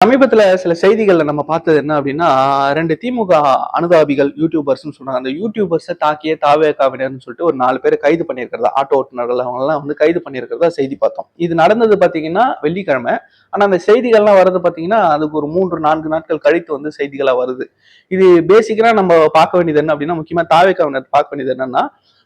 சமீபத்துல சில செய்திகள்ல நம்ம பார்த்தது என்ன அப்படின்னா ரெண்டு திமுக அனுதாபிகள் யூடியூபர்ஸ்னு சொன்னாங்க. அந்த யூடியூபர்ஸை தாக்கிய தாவேக்காவினர்னு சொல்லிட்டு ஒரு நாலு பேர் கைது பண்ணியிருக்கிறதா ஆட்டோ ஓட்டுநர்கள் அவங்கெல்லாம் வந்து கைது பண்ணியிருக்கிறதா செய்தி பார்த்தோம். இது நடந்தது பார்த்தீங்கன்னா வெள்ளிக்கிழமை. ஆனா அந்த செய்திகள்லாம் வர்றது பார்த்தீங்கன்னா அதுக்கு ஒரு மூன்று நான்கு நாட்கள் கழித்து வந்து செய்திகளாக வருது. இது பேசிக்கலாக நம்ம பார்க்க வேண்டியது என்ன அப்படின்னா முக்கியமாக தாவே காவினர் பார்க்க வேண்டியது என்னன்னா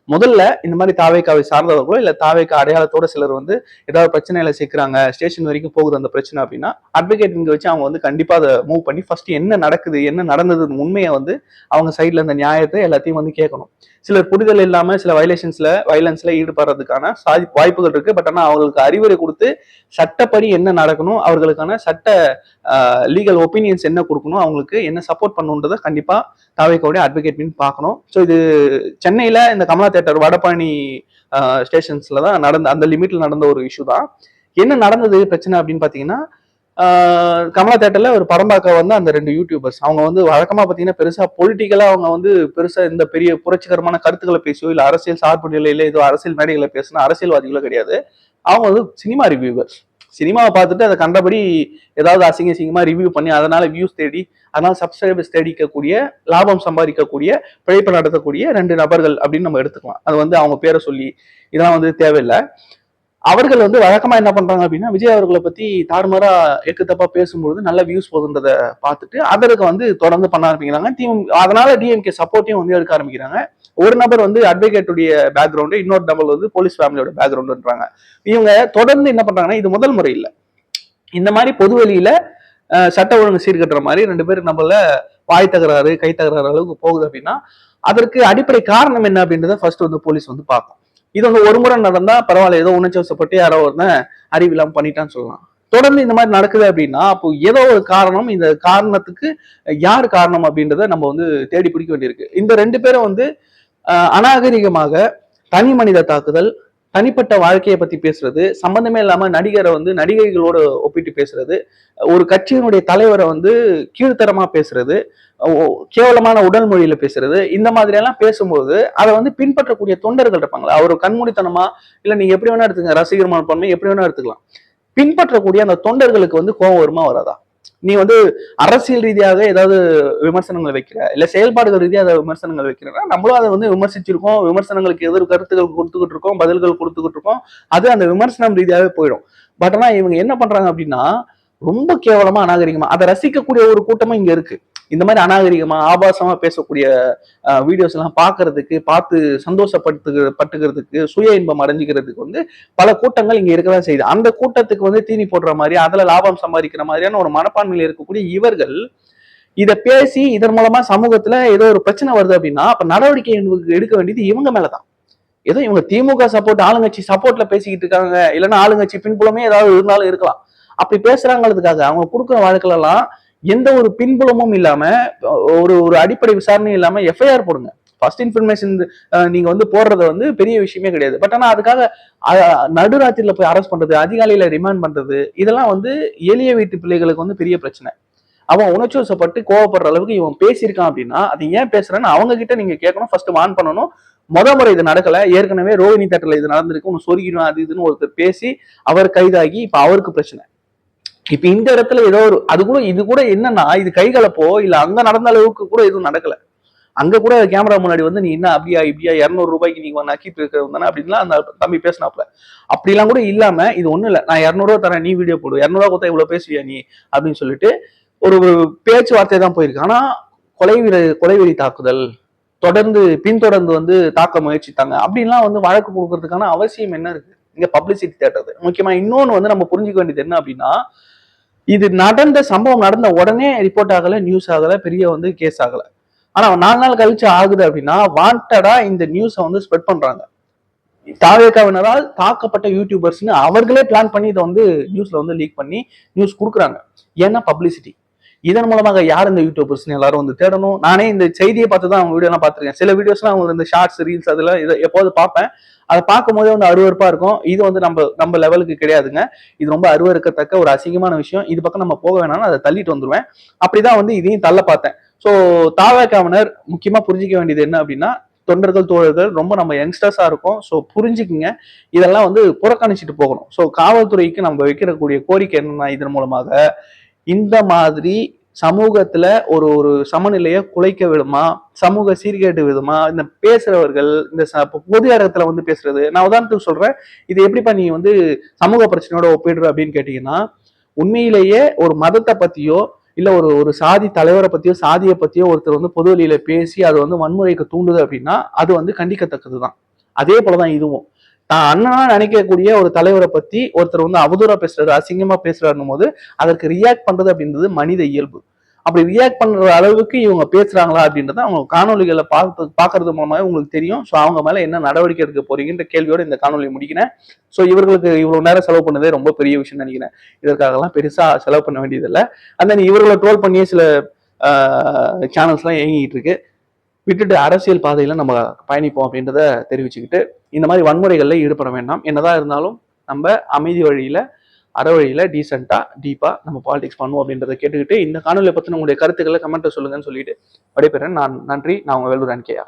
முதல்ல இந்த மாதிரி தாவேக்காவை சார்ந்தவர்களோ இல்லை தாவேக்கா அடையாளத்தோட சிலர் வந்து ஏதாவது பிரச்சனையில சேர்க்குறாங்க ஸ்டேஷன் வரைக்கும் போகுது அந்த பிரச்சனை அப்படின்னா அட்வொகேட் இங்கே வச்சு அவங்க வந்து கண்டிப்பாக அதை மூவ் பண்ணி ஃபர்ஸ்ட் என்ன நடக்குது என்ன நடந்தது உண்மையை வந்து அவங்க சைடில் இந்த நியாயத்தை எல்லாத்தையும் வந்து கேட்கணும். சிலர் புரிதல் இல்லாமல் சில வயலேஷன்ஸ்ல வயலன்ஸ்ல ஈடுபடுறதுக்கான சாதி வாய்ப்புகள் இருக்கு. பட் ஆனால் அவங்களுக்கு அறிவுரை கொடுத்து சட்டப்படி என்ன நடக்கணும் அவர்களுக்கான சட்ட லீகல் ஒப்பீனியன்ஸ் என்ன கொடுக்கணும் அவங்களுக்கு என்ன சப்போர்ட் பண்ணணுன்றதை கண்டிப்பா தாவேக்காவுடைய அட்வொகேட் மீன் பார்க்கணும். ஸோ இது சென்னையில இந்த கமலா தேட்டர் வடபழனி ஸ்டேஷன்ஸ்ல தான் நடந்த அந்த லிமிட்ல நடந்த ஒரு இஷ்யூ தான். என்ன நடந்தது பிரச்சனை அப்படின்னு பாத்தீங்கன்னா கமலா தேட்டர்ல ஒரு படம் பார்க்க வந்து அந்த ரெண்டு யூடியூபர்ஸ் அவங்க வந்து வழக்கமா பாத்தீங்கன்னா பெருசா பொலிட்டிக்கலா அவங்க வந்து பெருசா இந்த பெரிய புரட்சிகரமான கருத்துக்களை பேசியோ இல்ல அரசியல் சார்பு நிலையில ஏதோ அரசியல் மேடைகளை பேசினா அரசியல்வாதிகளோ கிடையாது. அவங்க வந்து சினிமா ரிவ்யூவர்ஸ் சினிமாவை பார்த்துட்டு அதை கண்டபடி ஏதாவது அசிங்க சிங்கமாக ரிவ்யூ பண்ணி அதனால வியூஸ் தேடி அதனால சப்ஸ்கிரைபர்ஸ் தேடிக்கக்கூடிய லாபம் சம்பாதிக்கக்கூடிய பிழைப்பு நடத்தக்கூடிய ரெண்டு நபர்கள் அப்படின்னு நம்ம எடுத்துக்கலாம். அது வந்து அவங்க பேரை சொல்லி இதெல்லாம் வந்து தேவையில்லை. அவர்கள் வந்து வழக்கமா என்ன பண்றாங்க அப்படின்னா விஜய் அவர்களை பத்தி தாறுமாறா எக்குத்தப்பா பேசும்பொழுது நல்ல வியூஸ் போகுதுன்றத பார்த்துட்டு அதற்கு வந்து தொடர்ந்து பண்ண ஆரம்பிக்கிறாங்க. திமுக அதனால டிஎம்கே சப்போர்ட்டையும் வந்து எடுக்க ஆரம்பிக்கிறாங்க. ஒரு நபர் வந்து அட்வொகேட்டுடைய பேக்ரவுண்டு இன்னொரு நபர் வந்து போலீஸ் ஃபேமிலியோட பேக்ரவுண்டுன்றாங்க இவங்க தொடர்ந்து என்ன பண்றாங்கன்னா இது முதல் முறை இல்லை. இந்த மாதிரி பொது வெளியில சட்ட ஒழுங்கு சீர்கட்டுற மாதிரி ரெண்டு பேரும் நம்மள வாய் தகராறு கை தகராறு அளவுக்கு போகுது அப்படின்னா அதற்கு அடிப்படை காரணம் என்ன அப்படின்றத ஃபர்ஸ்ட் வந்து போலீஸ் வந்து பார்க்கும். இது வந்து ஒரு முறை நடந்தா பரவாயில்ல ஏதோ உணர்ச்சி யாரோ ஒருத்தன் அறிவில்லாம பண்ணிட்டான்னு சொல்லலாம். தொடர்ந்து இந்த மாதிரி நடக்குது அப்படின்னா அப்போ ஏதோ ஒரு காரணம் இந்த காரணத்துக்கு யார் காரணம் அப்படின்றத நம்ம வந்து தேடி பிடிக்க வேண்டியிருக்கு. இந்த ரெண்டு பேரும் வந்து அநாகரிகமாக தனி மனித தாக்குதல் தனிப்பட்ட வாழ்க்கையை பத்தி பேசுறது சம்பந்தமே இல்லாம நடிகரை வந்து நடிகைகளோட ஒப்பிட்டு பேசுறது ஒரு கட்சியினுடைய தலைவரை வந்து கீழ்த்தரமா பேசுறது ஓ- கேவலமான உடல் மொழியில பேசுறது இந்த மாதிரி எல்லாம் பேசும்போது அதை வந்து பின்பற்றக்கூடிய தொண்டர்கள் இருப்பாங்களா? அவர் கண்மூடித்தனமா இல்ல நீங்க எப்படி வேணா எடுத்துங்க ரசிகர் மனப்பான்மை எப்படி வேணா எடுத்துக்கலாம். பின்பற்றக்கூடிய அந்த தொண்டர்களுக்கு வந்து கோபம் வருமா வராதா? நீ வந்து அரசியல் ரீதியாக ஏதாவது விமர்சனங்கள் வைக்கிற இல்ல செயல்பாடுகள் ரீதியாக அதை விமர்சனங்கள் வைக்கிறனா நம்மளும் அதை வந்து விமர்சிச்சிருக்கோம் விமர்சனங்களுக்கு எதிர் கருத்துக்கள் கொடுத்துக்கிட்டு இருக்கோம் பதில்கள் கொடுத்துக்கிட்டு இருக்கோம் அது அந்த விமர்சனம் ரீதியாகவே போயிடும். பட் ஆனா இவங்க என்ன பண்றாங்க அப்படின்னா ரொம்ப கேவலமா அநாகரிகமா அதை ரசிக்கக்கூடிய ஒரு கூட்டமும் இங்க இருக்கு. இந்த மாதிரி அநாகரிகமா ஆபாசமா பேசக்கூடிய வீடியோஸ் எல்லாம் பாக்குறதுக்கு பார்த்து சந்தோஷப்படுத்துகிற பட்டுக்கிறதுக்கு சுய இன்பம் அடைஞ்சிக்கிறதுக்கு வந்து பல கூட்டங்கள் இங்க இருக்கதான் செய்யுது. அந்த கூட்டத்துக்கு வந்து தீனி போடுற மாதிரி அதுல லாபம் சம்பாதிக்கிற மாதிரியான ஒரு மனப்பான்மையில் இருக்கக்கூடிய இவர்கள் இதை பேசி இதன் மூலமா சமூகத்துல ஏதோ ஒரு பிரச்சனை வருது அப்படின்னா அப்ப நடவடிக்கை எடுக்க வேண்டியது இவங்க மேலதான். ஏதோ இவங்க திமுக சப்போர்ட் ஆளுங்கட்சி சப்போர்ட்ல பேசிக்கிட்டு இருக்காங்க. இல்லைன்னா ஆளுங்கட்சி பின்புலமே ஏதாவது இருந்தாலும் இருக்கலாம். அப்படி பேசுறாங்கிறதுக்காக அவங்க கொடுக்குற வாழ்க்கையெல்லாம் எல்லாம் எந்த ஒரு பின்புலமும் இல்லாம ஒரு ஒரு அடிப்படை விசாரணையும் இல்லாம எஃப்ஐஆர் போடுங்க. ஃபர்ஸ்ட் இன்ஃபர்மேஷன் நீங்க வந்து போடுறது வந்து பெரிய விஷயமே கிடையாது. பட் ஆனா அதுக்காக நடுராத்திரில போய் அரெஸ்ட் பண்றது அதிகாலையில ரிமாண்ட் பண்றது இதெல்லாம் வந்து எளிய வீட்டு பிள்ளைகளுக்கு வந்து பெரிய பிரச்சனை. அவன் உணர்ச்சிவசப்பட்டு கோவப்படுற அளவுக்கு இவன் பேசியிருக்கான் அப்படின்னா அது ஏன் பேசுறேன்னு அவங்க கிட்ட நீங்க கேட்கணும் ஃபர்ஸ்ட் வான் பண்ணணும். முத முறை இது நடக்கல ஏற்கனவே ரோஹிணி தட்டில் இது நடந்திருக்கு உன் சொருகிடும் அது இதுன்னு ஒருத்தர் பேசி அவர் கைதாகி இப்ப அவருக்கு பிரச்சனை. இப்ப இந்த இடத்துல ஏதோ ஒரு அது கூட இது கூட என்னன்னா இது கைகலப்போ இல்ல அங்க நடந்த அளவுக்கு கூட எதுவும் நடக்கல. அங்க கூட கேமரா முன்னாடி வந்து நீ என்ன அப்படியா இப்படியா இரநூறு ரூபாய்க்கு நீங்க நக்கிட்டு இருக்கிறது தானே? அப்படின்லாம் அந்த தம்பி பேசினாப்ல அப்படிலாம் கூட இல்லாம இது ஒண்ணு இல்ல நான் இரநூறுவா தரேன் நீ வீடியோ போடு இரநூறுவா கொடுத்தா இவ்வளவு பேசுவியா நீ? அப்படின்னு சொல்லிட்டு ஒரு ஒரு பேச்சுவார்த்தை தான் போயிருக்கு. ஆனா கொலைவெறி கொலைவெறி தாக்குதல் தொடர்ந்து பின்தொடர்ந்து வந்து தாக்க முயற்சித்தாங்க. அப்படின்லாம் வந்து வழக்கு கொடுக்கறதுக்கான அவசியம் என்ன இருக்கு? இங்க பப்ளிசிட்டி தேட்டது முக்கியமா இன்னொன்னு வந்து நம்ம புரிஞ்சுக்க வேண்டியது என்ன அப்படின்னா இது நடந்த சம்பவம் நடந்த உடனே ரிப்போர்ட் ஆகலை நியூஸ் ஆகலை பெரிய வந்து கேஸ் ஆகலை. ஆனால் நாலு நாள் கழிச்சு ஆகுது அப்படின்னா வாண்டடாக இந்த நியூஸை வந்து ஸ்ப்ரெட் பண்ணுறாங்க தாவேக்காவினரால் தாக்கப்பட்ட யூடியூபர்ஸ்னு அவர்களே பிளான் பண்ணி இதை வந்து நியூஸில் வந்து லீக் பண்ணி நியூஸ் கொடுக்குறாங்க. ஏன்னா பப்ளிசிட்டி இதன் மூலமாக யார் இந்த யூடியூபர்ஸ்னு எல்லாரும் வந்து தேடணும்? நானே இந்த செய்தியை பார்த்து தான் அவங்க வீடியோலாம் பார்த்துருக்கேன். சில வீடியோஸ்லாம் அவங்க இந்த ஷார்ட்ஸ் ரீல்ஸ் அதெல்லாம் இதை எப்போது பார்ப்பேன். அதை பார்க்கும் போதே வந்து அருவறுப்பா இருக்கும். இது வந்து நம்ம நம்ம லெவலுக்கு கிடையாதுங்க. இது ரொம்ப அருவருக்கத்தக்க ஒரு அசிங்கமான விஷயம். இது பக்கம் நம்ம போக வேணாம்னு அதை தள்ளிட்டு வந்துருவேன். அப்படிதான் வந்து இதையும் தள்ள பார்த்தேன். ஸோ தாவேக்காவினர் முக்கியமா புரிஞ்சிக்க வேண்டியது என்ன அப்படின்னா தொண்டர்கள் தோழர்கள் ரொம்ப நம்ம யங்ஸ்டர்ஸா இருக்கும். ஸோ புரிஞ்சுக்குங்க. இதெல்லாம் வந்து புறக்கணிச்சிட்டு போகணும். ஸோ காவல்துறைக்கு நம்ம வைக்கிறக்கூடிய கோரிக்கை என்னன்னா இதன் மூலமாக இந்த மாதிரி சமூகத்துல ஒரு ஒரு சமநிலையை குலைக்க விடுமா? சமூக சீர்கேட்டு விடுமா? இந்த பேசுறவர்கள் இந்த ச- பொது இடத்துல வந்து பேசுறது. நான் உதாரணத்துக்கு சொல்றேன். இது எப்படிப்பா நீ வந்து சமூக பிரச்சனையோட ஒப்பிடுற அப்படின்னு கேட்டீங்கன்னா உண்மையிலேயே ஒரு மதத்தை பத்தியோ இல்ல ஒரு ஒரு சாதி தலைவரை பத்தியோ சாதியை பத்தியோ ஒருத்தர் வந்து பொது வெளியில பேசி அது வந்து வன்முறைக்கு தூண்டுது அப்படின்னா அது வந்து கண்டிக்கத்தக்கது தான் அதே போலதான் இதுவும். தான் அண்ணனா நினைக்கக்கூடிய ஒரு தலைவரை பத்தி ஒருத்தர் வந்து அவதூறா பேசுறாரு அசிங்கமா பேசுறாருன்னும் போது அதற்கு ரியாக்ட் பண்றது அப்படின்றது மனித இயல்பு. அப்படி ரியாக்ட் பண்ற அளவுக்கு இவங்க பேசுறாங்களா அப்படின்றத அவங்க காணொலிகளை பார்த்து பார்க்கறது மூலமாவே உங்களுக்கு தெரியும். ஸோ அவங்க மேல என்ன நடவடிக்கை எடுக்க போறீங்கன்ற கேள்வியோட இந்த காணொலி முடிக்கிறேன். ஸோ இவர்களுக்கு இவ்வளவு நேரம் செலவு பண்ணதே ரொம்ப பெரிய விஷயம் நினைக்கிறேன். இதற்காகலாம் பெருசா செலவு பண்ண வேண்டியதில்லை. அந்த இவர்களை ட்ரோல் பண்ணியே சில சேனல்ஸ்லாம் இயங்கிட்டு இருக்கு. விட்டுட்டு அரசியல் பாதையில் நம்ம பயணிப்போம் அப்படின்றத தெரிவிச்சுக்கிட்டு இந்த மாதிரி வன்முறைகளில் ஈடுபட வேண்டாம். என்னதான் இருந்தாலும் நம்ம அமைதி வழியில் அற வழியில் டீசெண்டாக டீப்பாக நம்ம பாலிடிக்ஸ் பண்ணுவோம் அப்படின்றத கேட்டுக்கிட்டு இந்த காணொலியை பத்தின உங்களுடைய கருத்துக்களை கமெண்ட்டை சொல்லுங்கன்னு சொல்லிட்டு விடைபெறேன். நான் நன்றி. நான் உங்கள் வேலூர் அன்கேயா